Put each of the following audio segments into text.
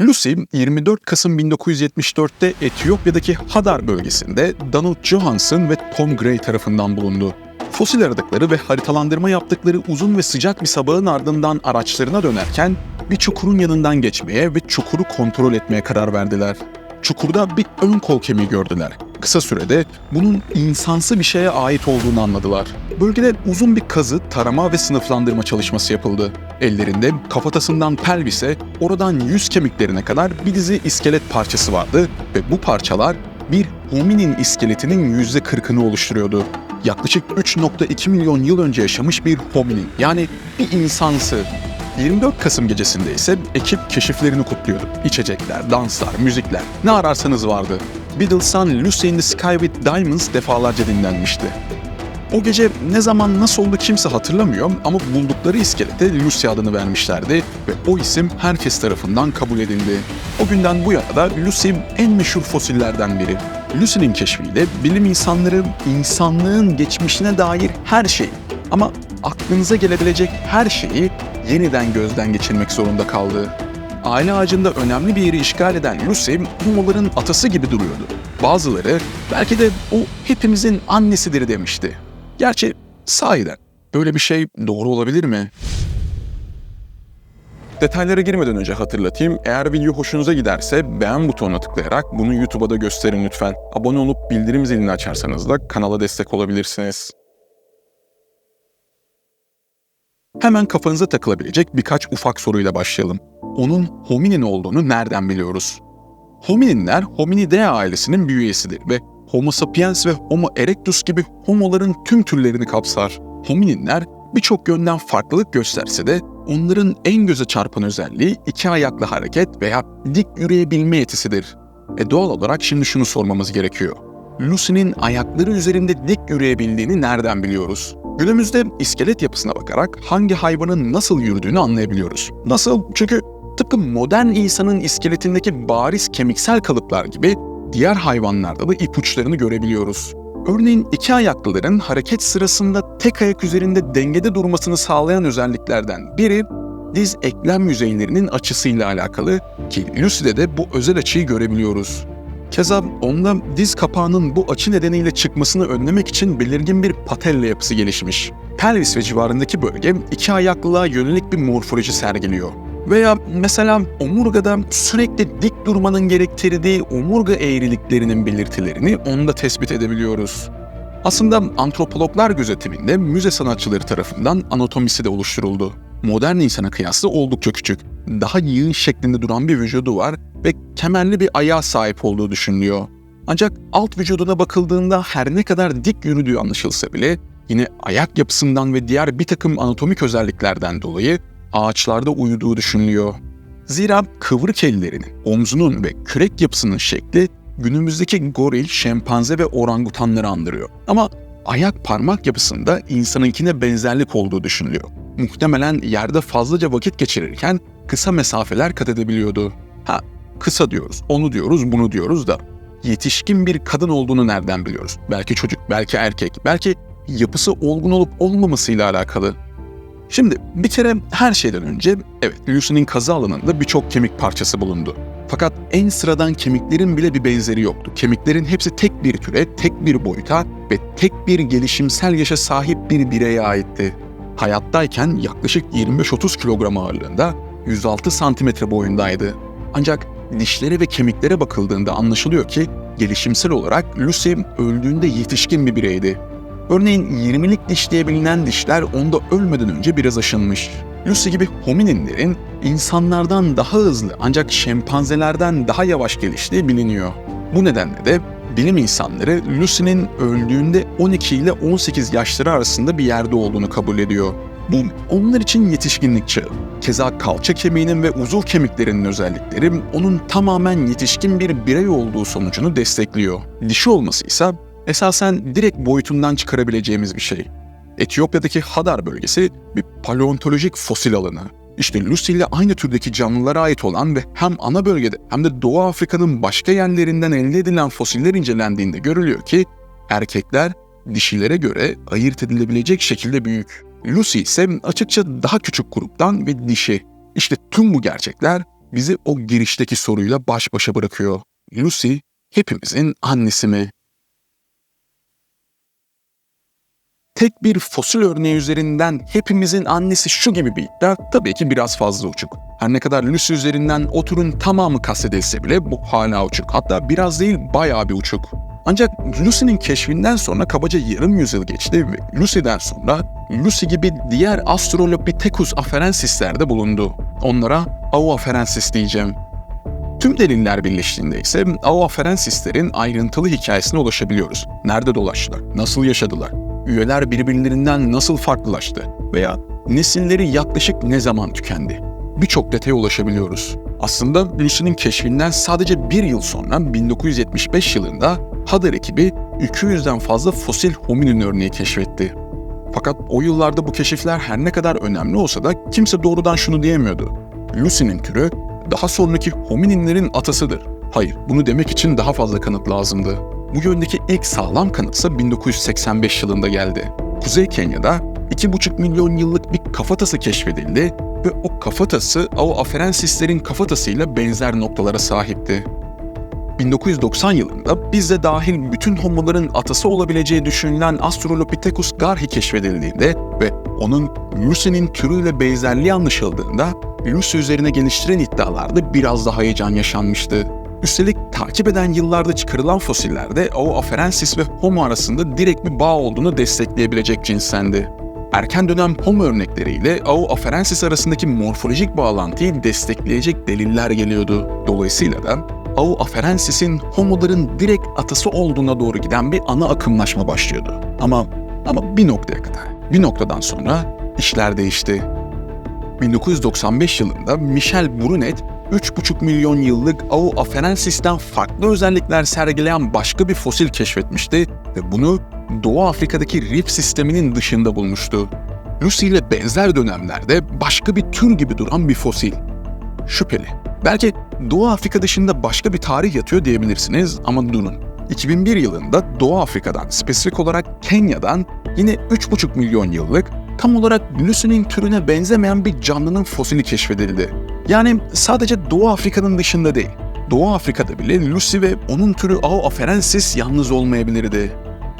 Lucy 24 Kasım 1974'te Etiyopya'daki Hadar bölgesinde Donald Johansson ve Tom Gray tarafından bulundu. Fosil aradıkları ve haritalandırma yaptıkları uzun ve sıcak bir sabahın ardından araçlarına dönerken bir çukurun yanından geçmeye ve çukuru kontrol etmeye karar verdiler. Çukurda bir ön kol kemiği gördüler. Kısa sürede bunun insansı bir şeye ait olduğunu anladılar. Bölgede uzun bir kazı, tarama ve sınıflandırma çalışması yapıldı. Ellerinde kafatasından pelvise, oradan yüz kemiklerine kadar bir dizi iskelet parçası vardı ve bu parçalar bir hominin iskeletinin %40'ını oluşturuyordu. Yaklaşık 3.2 milyon yıl önce yaşamış bir hominin yani bir insansı 24 Kasım gecesinde ise ekip keşiflerini kutluyordu. İçecekler, danslar, müzikler, ne ararsanız vardı. Beatles'tan Lucy in the Sky with Diamonds defalarca dinlenmişti. O gece ne zaman nasıl oldu kimse hatırlamıyor ama buldukları iskelete Lucy adını vermişlerdi ve o isim herkes tarafından kabul edildi. O günden bu yana da Lucy en meşhur fosillerden biri. Lucy'nin keşfiyle bilim insanları insanlığın geçmişine dair her şeyi ama aklınıza gelebilecek her şeyi yeniden gözden geçirmek zorunda kaldı. Aile ağacında önemli bir yeri işgal eden Lucy, Homo'ların atası gibi duruyordu. Bazıları belki de o hepimizin annesidir demişti. Gerçi sahiden böyle bir şey doğru olabilir mi? Detaylara girmeden önce hatırlatayım. Eğer video hoşunuza giderse beğen butonuna tıklayarak bunu YouTube'a da gösterin lütfen. Abone olup bildirim zilini açarsanız da kanala destek olabilirsiniz. Hemen kafanıza takılabilecek birkaç ufak soruyla başlayalım. Onun hominin olduğunu nereden biliyoruz? Homininler Hominidae ailesinin bir üyesidir ve Homo sapiens ve Homo erectus gibi homoların tüm türlerini kapsar. Homininler birçok yönden farklılık gösterse de onların en göze çarpan özelliği iki ayaklı hareket veya dik yürüyebilme yetisidir. E doğal olarak şimdi şunu sormamız gerekiyor. Lucy'nin ayakları üzerinde dik yürüyebildiğini nereden biliyoruz? Günümüzde iskelet yapısına bakarak hangi hayvanın nasıl yürüdüğünü anlayabiliyoruz. Nasıl? Çünkü tıpkı modern insanın iskeletindeki bariz kemiksel kalıplar gibi diğer hayvanlarda da ipuçlarını görebiliyoruz. Örneğin iki ayaklıların hareket sırasında tek ayak üzerinde dengede durmasını sağlayan özelliklerden biri diz eklem yüzeylerinin açısıyla alakalı ki Lucy'de de bu özel açıyı görebiliyoruz. Keza onda diz kapağının bu açı nedeniyle çıkmasını önlemek için belirgin bir patella yapısı gelişmiş. Pelvis ve civarındaki bölge iki ayaklılığa yönelik bir morfoloji sergiliyor. Veya mesela omurgada sürekli dik durmanın gerektirdiği omurga eğriliklerinin belirtilerini onda tespit edebiliyoruz. Aslında antropologlar gözetiminde müze sanatçıları tarafından anatomisi de oluşturuldu. Modern insana kıyasla oldukça küçük, daha yığın şeklinde duran bir vücudu var ve kemerli bir ayağa sahip olduğu düşünülüyor. Ancak alt vücuduna bakıldığında her ne kadar dik yürüdüğü anlaşılsa bile yine ayak yapısından ve diğer bir takım anatomik özelliklerden dolayı ağaçlarda uyuduğu düşünülüyor. Zira kıvrık ellerinin, omzunun ve kürek yapısının şekli günümüzdeki goril, şempanze ve orangutanları andırıyor. Ama ayak parmak yapısında insanınkine benzerlik olduğu düşünülüyor. Muhtemelen yerde fazlaca vakit geçirirken kısa mesafeler kat edebiliyordu. Ha, kısa diyoruz, onu diyoruz, bunu diyoruz da yetişkin bir kadın olduğunu nereden biliyoruz? Belki çocuk, belki erkek, belki yapısı olgun olup olmamasıyla alakalı. Şimdi bir kere her şeyden önce evet Lucy'nin kazı alanında birçok kemik parçası bulundu. Fakat en sıradan kemiklerin bile bir benzeri yoktu. Kemiklerin hepsi tek bir türe, tek bir boyuta ve tek bir gelişimsel yaşa sahip bir bireye aitti. Hayattayken yaklaşık 25-30 kilogram ağırlığında 106 santimetre boyundaydı. Ancak dişlere ve kemiklere bakıldığında anlaşılıyor ki gelişimsel olarak Lucy öldüğünde yetişkin bir bireydi. Örneğin 20'lik diş diye bilinen dişler onda ölmeden önce biraz aşınmış. Lucy gibi homininlerin insanlardan daha hızlı ancak şempanzelerden daha yavaş geliştiği biliniyor. Bu nedenle de bilim insanları Lucy'nin öldüğünde 12 ile 18 yaşları arasında bir yerde olduğunu kabul ediyor. Bu onlar için yetişkinlik çağı. Keza kalça kemiğinin ve uzuv kemiklerinin özellikleri onun tamamen yetişkin bir birey olduğu sonucunu destekliyor. Dişi olması ise esasen direkt boyutundan çıkarabileceğimiz bir şey. Etiyopya'daki Hadar bölgesi bir paleontolojik fosil alanı. İşte Lucy ile aynı türdeki canlılara ait olan ve hem ana bölgede hem de Doğu Afrika'nın başka yerlerinden elde edilen fosiller incelendiğinde görülüyor ki erkekler dişilere göre ayırt edilebilecek şekilde büyük. Lucy ise açıkça daha küçük gruptan ve dişi. İşte tüm bu gerçekler bizi o girişteki soruyla baş başa bırakıyor. Lucy hepimizin annesi mi? Tek bir fosil örneği üzerinden hepimizin annesi şu gibi bir iddia tabii ki biraz fazla uçuk. Her ne kadar Lucy üzerinden o türün tamamı kastedilse bile bu hala uçuk. Hatta biraz değil bayağı bir uçuk. Ancak Lucy'nin keşfinden sonra kabaca yarım yüzyıl geçti ve Lucy'den sonra Lucy gibi diğer Australopithecus afarensisler de bulundu. Onlara Auaferensis diyeceğim. Tüm deliller birleştiğinde ise Auaferensislerin ayrıntılı hikayesine ulaşabiliyoruz. Nerede dolaştılar, nasıl yaşadılar, üyeler birbirlerinden nasıl farklılaştı veya nesilleri yaklaşık ne zaman tükendi. Birçok detaya ulaşabiliyoruz. Aslında Lucy'nin keşfinden sadece bir yıl sonra 1975 yılında Hadar ekibi 200'den fazla fosil hominin örneği keşfetti. Fakat o yıllarda bu keşifler her ne kadar önemli olsa da kimse doğrudan şunu diyemiyordu. Lucy'nin türü daha sonraki homininlerin atasıdır. Hayır, bunu demek için daha fazla kanıt lazımdı. Bu yöndeki ilk sağlam kanıtsa 1985 yılında geldi. Kuzey Kenya'da 2,5 milyon yıllık bir kafatası keşfedildi ve o kafatası Auaferensislerin kafatasıyla benzer noktalara sahipti. 1990 yılında bizde dahil bütün homoların atası olabileceği düşünülen Australopithecus garhi keşfedildiğinde ve onun Lucy'nin türüyle benzerliği anlaşıldığında Lucy üzerine geliştiren iddialarda biraz daha heyecan yaşanmıştı. Üstelik takip eden yıllarda çıkarılan fosillerde Auaferensis ve Homo arasında direkt bir bağ olduğunu destekleyebilecek cinsendi. Erken dönem Homo örnekleriyle Auaferensis arasındaki morfolojik bağlantıyı destekleyecek deliller geliyordu. Dolayısıyla da Auaferensis'in Homo'ların direkt atası olduğuna doğru giden bir ana akımlaşma başlıyordu. Ama ama bir noktaya kadar. Bir noktadan sonra işler değişti. 1995 yılında Michel Brunet 3,5 milyon yıllık Auaferensis'ten farklı özellikler sergileyen başka bir fosil keşfetmişti ve bunu Doğu Afrika'daki Rift sisteminin dışında bulmuştu. Lucy ile benzer dönemlerde başka bir tür gibi duran bir fosil. Şüpheli. Belki Doğu Afrika dışında başka bir tarih yatıyor diyebilirsiniz ama durun. 2001 yılında Doğu Afrika'dan, spesifik olarak Kenya'dan yine 3,5 milyon yıllık tam olarak Lucy'nin türüne benzemeyen bir canlının fosili keşfedildi. Yani sadece Doğu Afrika'nın dışında değil. Doğu Afrika'da bile Lucy ve onun türü Auaferensis yalnız olmayabilirdi.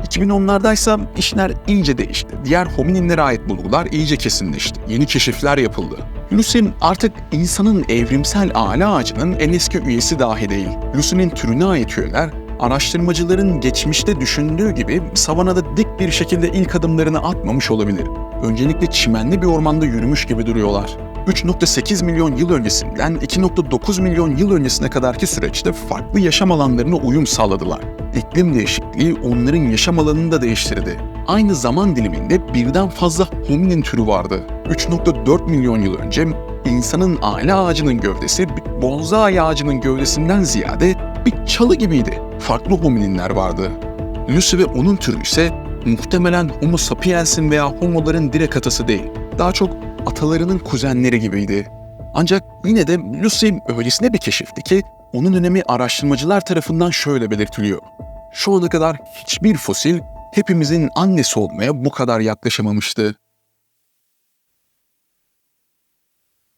2010'lardaysa işler iyice değişti. Diğer homininlere ait bulgular iyice kesinleşti. Yeni keşifler yapıldı. Lucy artık insanın evrimsel aile ağacının en eski üyesi dahi değil. Lucy'nin türüne ait üyeler, araştırmacıların geçmişte düşündüğü gibi savanada dik bir şekilde ilk adımlarını atmamış olabilir. Öncelikle çimenli bir ormanda yürümüş gibi duruyorlar. 3.8 milyon yıl öncesinden 2.9 milyon yıl öncesine kadarki süreçte farklı yaşam alanlarına uyum sağladılar. İklim değişikliği onların yaşam alanını da değiştirdi. Aynı zaman diliminde birden fazla hominin türü vardı. 3.4 milyon yıl önce insanın aile ağacının gövdesi bir bonsai ağacının gövdesinden ziyade bir çalı gibiydi. Farklı homininler vardı. Lucy ve onun türü ise muhtemelen Homo sapiens'in veya homoların direkt atası değil. Daha çok atalarının kuzenleri gibiydi. Ancak yine de Lucy öylesine bir keşifti ki onun önemi araştırmacılar tarafından şöyle belirtiliyor. Şu ana kadar hiçbir fosil hepimizin annesi olmaya bu kadar yaklaşamamıştı.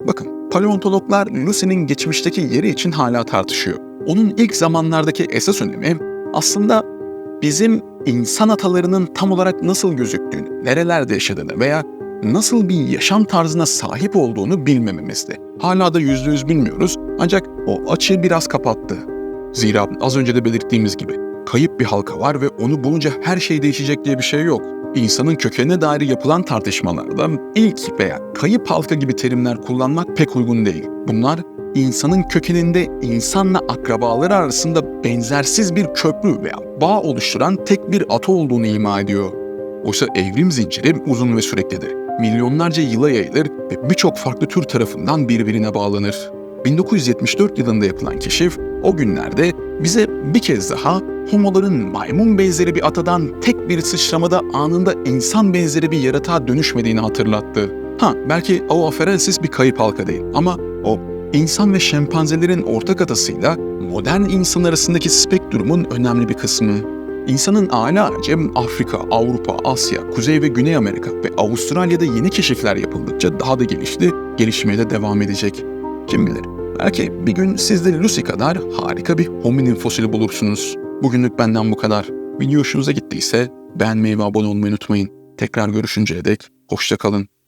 Bakın, paleontologlar Lucy'nin geçmişteki yeri için hala tartışıyor. Onun ilk zamanlardaki esas önemi aslında bizim insan atalarının tam olarak nasıl gözüktüğünü, nerelerde yaşadığını veya nasıl bir yaşam tarzına sahip olduğunu bilmememizdi. Hala da yüzde yüz bilmiyoruz ancak o açığı biraz kapattı. Zira az önce de belirttiğimiz gibi kayıp bir halka var ve onu bulunca her şey değişecek diye bir şey yok. İnsanın kökenine dair yapılan tartışmalarda ilk veya kayıp halka gibi terimler kullanmak pek uygun değil. Bunlar insanın kökeninde insanla akrabaları arasında benzersiz bir köprü veya bağ oluşturan tek bir ata olduğunu ima ediyor. Oysa evrim zinciri uzun ve süreklidir. Milyonlarca yıla yayılır ve birçok farklı tür tarafından birbirine bağlanır. 1974 yılında yapılan keşif o günlerde bize bir kez daha homoların maymun benzeri bir atadan tek bir sıçramada anında insan benzeri bir yaratığa dönüşmediğini hatırlattı. Ha belki Auaferensis bir kayıp halka değil ama o insan ve şempanzelerin ortak atasıyla modern insan arasındaki spektrumun önemli bir kısmı. İnsanın aile ağacı Afrika, Avrupa, Asya, Kuzey ve Güney Amerika ve Avustralya'da yeni keşifler yapıldıkça daha da gelişti, gelişmeye de devam edecek. Kim bilir, Belki bir gün siz de Lucy kadar harika bir hominin fosili bulursunuz. Bugünlük benden bu kadar. Video hoşunuza gittiyse beğenmeyi ve abone olmayı unutmayın. Tekrar görüşünceye dek hoşça kalın.